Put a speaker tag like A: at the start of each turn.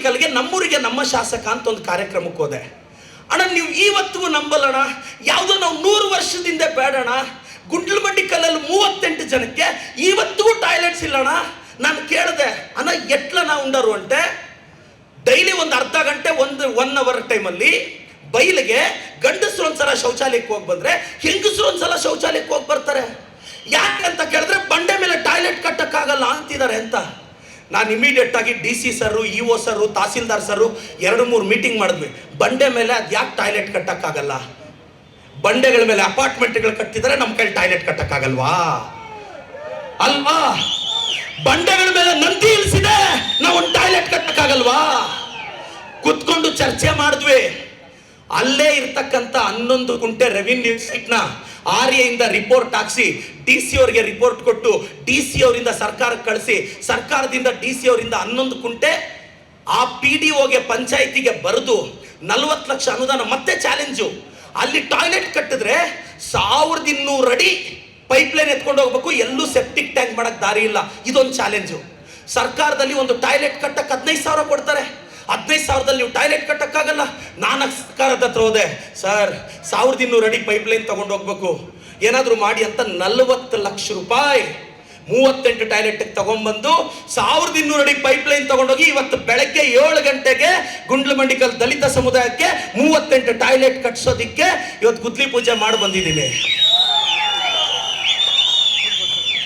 A: ಗುಂಡ್ಲುಮಂಡಿಕಲ್ಗೆ ನಮ್ಮೂರಿಗೆ ನಮ್ಮ ಶಾಸಕ ಅಂತ ಒಂದು ಕಾರ್ಯಕ್ರಮಕ್ಕೆ ಹೋದೆ. ಅಣ್ಣ, ನೀವು ಇವತ್ತಿಗೂ ನಂಬಲ್ಲಣ ಯಾವುದೋ ನಾವು ನೂರು ವರ್ಷದಿಂದ ಬೇಡಣ ಗುಂಡ್ಲುಮಂಡಿಕಲ್ಲಲ್ಲಿ ಮೂವತ್ತೆಂಟು ಜನಕ್ಕೆ ಇವತ್ತಿಗೂ ಟಾಯ್ಲೆಟ್ಸ್ ಇಲ್ಲಣ ನಾನು ಕೇಳಿದೆ, ಅಣ್ಣ ಎಟ್ಲನ ಉಂಡರು ಅಂತೆ? ಡೈಲಿ ಒಂದು ಅರ್ಧ ಗಂಟೆ, ಒಂದು ಒನ್ ಅವರ್ ಟೈಮಲ್ಲಿ ಬೈಲಿಗೆ ಗಂಡಸರು ಒಂದ್ಸಲ ಶೌಚಾಲಯಕ್ಕೆ ಹೋಗಿ ಬಂದರೆ ಹೆಂಗಸರು ಒಂದ್ಸಲ ಶೌಚಾಲಯಕ್ಕೆ ಹೋಗಿ ಬರ್ತಾರೆ? ಯಾಕೆ ಅಂತ ಕೇಳಿದ್ರೆ ಬಂಡೆ ಮೇಲೆ ಟಾಯ್ಲೆಟ್ ಕಟ್ಟಕ್ಕಾಗಲ್ಲ ಅಂತಿದ್ದಾರೆ ಅಂತ. ನಾನು ಇಮಿಡಿಯೇಟ್ ಆಗಿ D C sir E O sir tahsildar sir ಎರಡು ಮೂರು ಮೀಟಿಂಗ್ ಮಾಡಿದ್ವಿ. ಬಂಡೆ ಮೇಲೆ ಅದು ಯಾಕೆ ಟಾಯ್ಲೆಟ್ ಕಟ್ಟಕ್ಕಾಗಲ್ಲ? ಬಂಡೆಗಳ ಮೇಲೆ ಅಪಾರ್ಟ್ಮೆಂಟ್ಗಳು ಕಟ್ಟಿದ್ರೆ ನಮ್ಮ ಕೈಲಿ ಟಾಯ್ಲೆಟ್ ಕಟ್ಟಕ್ಕಾಗಲ್ವಾ? ಅಲ್ವಾ? ಬಂಡೆಗಳ ಮೇಲೆ ನಂದಿ ಇಳಿಸಿದೆ ನಾವು ಒಂದು ಟಾಯ್ಲೆಟ್ ಕಟ್ಟಕ್ಕಾಗಲ್ವಾ? ಕುತ್ಕೊಂಡು ಚರ್ಚೆ ಮಾಡಿದ್ವಿ. ಅಲ್ಲೇ ಇರ್ತಕ್ಕಂಥ ಹನ್ನೊಂದು ಗುಂಟೆ ರೆವಿನ್ಯೂ ಸೀಟ್ನ ಇಂದ ರಿಪೋರ್ಟ್ ಹಾಕ್ಸಿ ಡಿ ಸಿ ಅವರಿಗೆ ರಿಪೋರ್ಟ್ ಕೊಟ್ಟು ಡಿ ಸಿ ಅವರಿಂದ ಸರ್ಕಾರಕ್ಕೆ ಕಳಿಸಿ, ಸರ್ಕಾರದಿಂದ ಡಿ ಸಿ ಅವರಿಂದ ಹನ್ನೊಂದು ಕುಂಟೆ ಆ ಪಿ ಡಿ ಒಗೆ ಪಂಚಾಯತಿಗೆ ಬರೆದು ನಲ್ವತ್ತು ಲಕ್ಷ ಅನುದಾನ ಮತ್ತೆ ಚಾಲೆಂಜು ಅಲ್ಲಿ ಟಾಯ್ಲೆಟ್ ಕಟ್ಟಿದ್ರೆ ಸಾವಿರದ ಇನ್ನೂರು ಅಡಿ ಪೈಪ್ ಲೈನ್ ಎತ್ಕೊಂಡು ಹೋಗ್ಬೇಕು. ಎಲ್ಲೂ ಸೆಪ್ಟಿಕ್ ಟ್ಯಾಂಕ್ ಮಾಡಕ್ ದಾರಿ ಇಲ್ಲ. ಇದೊಂದು ಚಾಲೆಂಜು ಸರ್ಕಾರದಲ್ಲಿ ಒಂದು ಟಾಯ್ಲೆಟ್ ಕಟ್ಟಕ್ಕೆ ಹದಿನೈದು ಸಾವಿರ ಕೊಡ್ತಾರೆ. ಸಾವಿರದಲ್ಲಿ ನೀವು ಟಾಯ್ಲೆಟ್ ಕಟ್ಟೋಕ್ಕಾಗಲ್ಲ? ನಾನು ಸರ್ಕಾರದ ಹತ್ರ ಹೋದೆ. ಸರ್, ಸಾವಿರದ ಇನ್ನೂರು ಅಡಿ ಪೈಪ್ ಲೈನ್ ತಗೊಂಡು ಹೋಗ್ಬೇಕು. ಏನಾದರೂ ಮಾಡಿ ಅಂತ ನಲ್ವತ್ತು ಲಕ್ಷ ರೂಪಾಯಿ ಮೂವತ್ತೆಂಟು ಟಾಯ್ಲೆಟ್ ತಗೊಂಡ್ಬಂದು ಸಾವಿರದ ಇನ್ನೂರು ಅಡಿ ಪೈಪ್ ಲೈನ್ ತಗೊಂಡೋಗಿ ಇವತ್ತು ಬೆಳಗ್ಗೆ ಏಳು ಗಂಟೆಗೆ ಗುಂಡ್ಲಮಂಡಿಕಲ್ ದಲಿತ ಸಮುದಾಯಕ್ಕೆ ಮೂವತ್ತೆಂಟು ಟಾಯ್ಲೆಟ್ ಕಟ್ಸೋದಿಕ್ಕೆ ಇವತ್ತು ಗುದ್ಲಿ ಪೂಜೆ ಮಾಡಿ ಬಂದಿದ್ದೀನಿ.